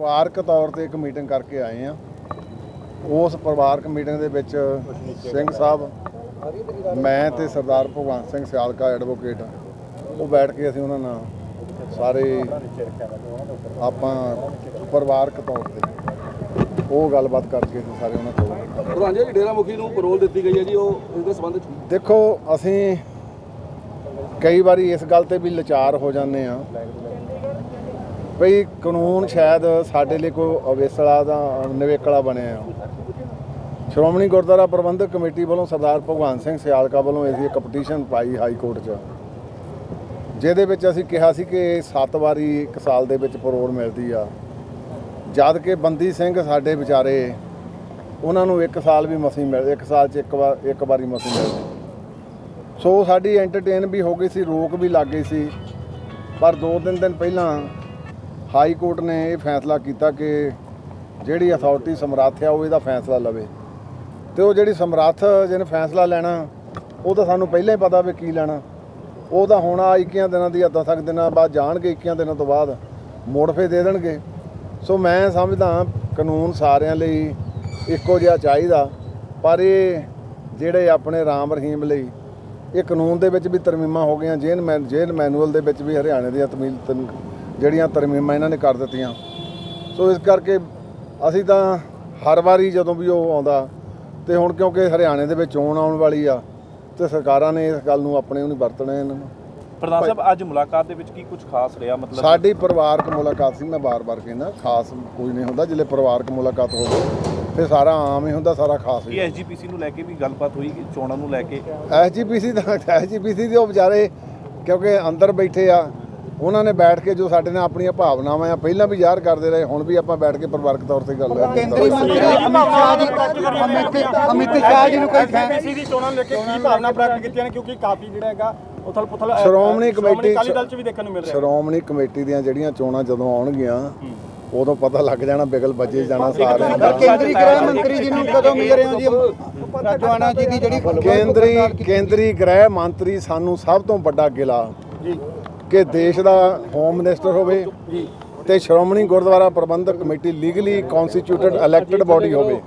ਪਰਿਵਾਰਕ ਤੌਰ ਤੇ ਇੱਕ ਮੀਟਿੰਗ ਕਰਕੇ ਆਏ ਆ। ਉਸ ਪਰਿਵਾਰਕ ਮੀਟਿੰਗ ਦੇ ਵਿੱਚ ਸਿੰਘ ਸਾਹਿਬ ਮੈਂ ਤੇ ਸਰਦਾਰ ਭਗਵੰਤ ਸਿੰਘ ਸਿਆਲਕਾ ਐਡਵੋਕੇਟ ਉਹ ਬੈਠ ਕੇ ਅਸੀਂ ਉਹਨਾਂ ਨਾਲ ਸਾਰੇ ਆਪਾਂ ਪਰਿਵਾਰਕ ਤੌਰ ਤੇ ਉਹ ਗੱਲਬਾਤ ਕਰਕੇ ਅਸੀਂ ਸਾਰੇ ਉਹਨਾਂ ਕੋਲ ਪ੍ਰਧਾਨ ਜੀ ਡੇਰਾ ਮੁਖੀ ਨੂੰ ਪਰੋਲ ਦਿੱਤੀ ਗਈ ਹੈ ਜੀ ਉਹ ਇਸ ਦੇ ਸੰਬੰਧ ਚ ਦੇਖੋ ਅਸੀਂ ਕਈ ਵਾਰੀ ਇਸ ਗੱਲ ਤੇ ਵੀ ਲਾਚਾਰ ਹੋ ਜਾਂਦੇ ਆ ਭਈ ਕਾਨੂੰਨ ਸ਼ਾਇਦ ਸਾਡੇ ਲਈ ਕੋਈ ਅਵੇਸਲਾ ਦਾ ਨਿਵੇਕਲਾ ਬਣਿਆ ਆ। ਸ਼੍ਰੋਮਣੀ ਗੁਰਦੁਆਰਾ ਪ੍ਰਬੰਧਕ ਕਮੇਟੀ ਵੱਲੋਂ ਸਰਦਾਰ ਭਗਵਾਨ ਸਿੰਘ ਸਿਆਲਕਾ ਵੱਲੋਂ ਅਸੀਂ ਇੱਕ ਪਟੀਸ਼ਨ ਪਾਈ ਹਾਈ ਕੋਰਟ 'ਚ। ਜਿਹਦੇ ਵਿੱਚ ਅਸੀਂ ਕਿਹਾ ਸੀ ਕਿ 7 ਵਾਰੀ ਇੱਕ ਸਾਲ ਦੇ ਵਿੱਚ ਪਰੋਲ ਮਿਲਦੀ ਆ। ਜਦ ਕਿ ਬੰਦੀ ਸਿੰਘ ਸਾਡੇ ਵਿਚਾਰੇ, ਉਹਨਾਂ ਨੂੰ 1 ਸਾਲ ਵੀ ਮਸੀਂ ਮਿਲ 1 ਸਾਲ 'ਚ ਇੱਕ ਵਾਰ, ਇੱਕ ਵਾਰੀ ਮਸੀਂ ਮਿਲਦੀ ਸੋ ਸਾਡੀ ਐਂਟਰਟੇਨ ਵੀ ਹੋ ਗਈ ਸੀ, ਰੋਕ ਵੀ ਲੱਗ ਗਈ ਸੀ। ਪਰ ਦੋ ਤਿੰਨ ਦਿਨ ਪਹਿਲਾਂ ਹਾਈ ਕੋਰਟ ਨੇ ਇਹ ਫੈਸਲਾ ਕੀਤਾ ਕਿ ਜਿਹੜੀ ਅਥਾਰਟੀ ਸਮਰੱਥ ਆ, ਉਹ ਇਹਦਾ ਫੈਸਲਾ ਲਵੇ। ਤੇ ਉਹ ਜਿਹੜੀ ਸਮਰੱਥ ਜਿਹਨੇ ਫੈਸਲਾ ਲੈਣਾ, ਉਹ ਤਾਂ ਸਾਨੂੰ ਪਹਿਲਾਂ ਹੀ ਪਤਾ ਵੀ ਕੀ ਲੈਣਾ। ਉਹ ਤਾਂ ਹੁਣ ਆ 21 ਦਿਨਾਂ ਦੀ ਅੱਧਾ ਤੱਕ ਦਿਨਾਂ ਬਾਅਦ ਜਾਣਗੇ 21 ਦਿਨਾਂ ਤੋਂ ਬਾਅਦ ਮੋੜ ਫੇ ਦੇ ਦੇਣਗੇ। ਸੋ ਮੈਂ ਸਮਝਦਾ ਕਾਨੂੰਨ ਸਾਰਿਆਂ ਲਈ ਇੱਕੋ ਜਿਹਾ ਚਾਹੀਦਾ, ਪਰ ਇਹ ਜਿਹੜੇ ਆਪਣੇ ਰਾਮ ਰਹੀਮ ਲਈ, ਇਹ ਕਾਨੂੰਨ ਦੇ ਵਿੱਚ ਵੀ ਤਰਮੀਮਾਂ ਹੋ ਗਈਆਂ ਜੇਨ ਮੈਨ ਜੇਨ ਮੈਨੂਅਲ ਦੇ ਵਿੱਚ ਵੀ ਹਰਿਆਣੇ ਦੀਆਂ ਤਮੀਲ ਤਮ- ਜਿਹੜੀਆਂ ਤਰਮੀਮਾਂ ਇਹਨਾਂ ਨੇ ਕਰ ਦਿੱਤੀਆਂ। ਸੋ ਇਸ ਕਰਕੇ ਅਸੀਂ ਤਾਂ ਹਰ ਵਾਰੀ ਜਦੋਂ ਵੀ ਉਹ ਆਉਂਦਾ ਤੇ ਹੁਣ ਕਿਉਂਕਿ ਹਰਿਆਣੇ ਦੇ ਵਿੱਚ ਚੋਣ ਆਉਣ ਵਾਲੀ ਆ ਤੇ ਸਰਕਾਰਾਂ ਨੇ ਇਸ ਗੱਲ ਨੂੰ ਆਪਣੇ ਉਹ ਨਹੀਂ ਵਰਤਣਾ ਇਹਨਾਂ ਨੂੰ। ਪ੍ਰਧਾਨ ਸਾਹਿਬ ਅੱਜ ਮੁਲਾਕਾਤ ਦੇ ਵਿੱਚ ਕੀ ਕੁਝ ਖਾਸ ਰਿਹਾ? ਮਤਲਬ ਸਾਡੀ ਪਰਿਵਾਰਕ ਮੁਲਾਕਾਤ ਸੀ ਮੈਂ ਬਾਰ-ਬਾਰ ਕਹਿੰਦਾ ਖਾਸ ਕੋਈ ਨਹੀਂ ਹੁੰਦਾ ਜਿਲੇ ਪਰਿਵਾਰਕ ਮੁਲਾਕਾਤ ਹੋਵੇ ਫਿਰ ਸਾਰਾ ਆਮ ਹੀ ਹੁੰਦਾ ਸਾਰਾ ਖਾਸ ਕੀ ਹੀ ਐਸਜੀਪੀਸੀ ਨੂੰ ਲੈ ਕੇ ਵੀ ਗੱਲਬਾਤ ਹੋਈ ਚੋਣਾਂ ਨੂੰ ਲੈ ਕੇ? ਐਸਜੀਪੀਸੀ ਦਾ ਐਸਜੀਪੀਸੀ ਦੇ ਉਹ ਵਿਚਾਰੇ ਕਿਉਂਕਿ ਅੰਦਰ ਬੈਠੇ ਆ ਉਹਨਾਂ ਨੇ ਬੈਠ ਕੇ ਜੋ ਸਾਡੇ ਨਾਲ ਆਪਣੀਆਂ ਭਾਵਨਾਵਾਂ ਆ ਪਹਿਲਾਂ ਵੀ ਜ਼ਾਹਰ ਕਰਦੇ ਰਹੇ ਹੁਣ ਵੀ ਆਪਾਂ ਬੈਠ ਕੇ ਪਰਿਵਾਰਕ ਤੌਰ ਤੇ ਗੱਲ ਕੇਂਦਰੀ ਮੰਤਰੀ ਅਮਿਤ ਸ਼ਾਹ ਜੀ ਅਮਿਤ ਅਮਿਤ ਸ਼ਾਹ ਜੀ ਨੂੰ ਕੋਈ ਫੈ- ਐਮਪੀਸੀ ਦੀ ਚੋਣਾਂ ਨੂੰ ਲੈ ਕੇ ਕੀ ਭਾਵਨਾ ਪ੍ਰਗਟ ਕੀਤੀਆਂ ਨੇ? ਕਿਉਂਕਿ ਕਾਫੀ ਜਿਹੜਾ ਹੈਗਾ ਉਥਲ ਪੁਥਲ ਅ, ਸ਼੍ਰੋਮਣੀ ਕਮੇਟੀ ਅਕਾਲੀ ਦਲ ਚ ਵੀ ਦੇਖਣ ਨੂੰ ਮਿਲ ਰਿਹਾ। ਸ਼੍ਰੋਮਣੀ ਕਮੇਟੀ ਦੀਆਂ ਜਿਹੜੀਆਂ ਚੋਣਾਂ ਜਦੋਂ ਆਉਣਗੀਆਂ ਉਦੋਂ ਪਤਾ ਲੱਗ ਜਾਣਾ ਬਿਗਲ ਵੱਜੇ ਜਾਣਾ ਸਾਰਿਆਂ ਦਾ। ਕੇਂਦਰੀ ਗ੍ਰਹਿ ਮੰਤਰੀ ਜੀ ਨੂੰ ਕਦੋਂ ਮਿਲ ਰਹੇ ਹੋ ਜੀ? ਰਾਜਵਾਨਾ ਜੀ ਦੀ ਜਿਹੜੀ ਕੇਂਦਰੀ ਕੇਂਦਰੀ ਗ੍ਰਹਿ ਮੰਤਰੀ ਸਾਨੂੰ ਸਭ ਤੋਂ ਵੱਡਾ ਗਿਲਾ। ਕਿ ਦੇਸ਼ ਦਾ ਹੋਮ ਮਿਨਿਸਟਰ ਹੋਵੇ ਤੇ Shiromani Gurdwara Prabandhak committee legally constituted elected body ਹੋਵੇ।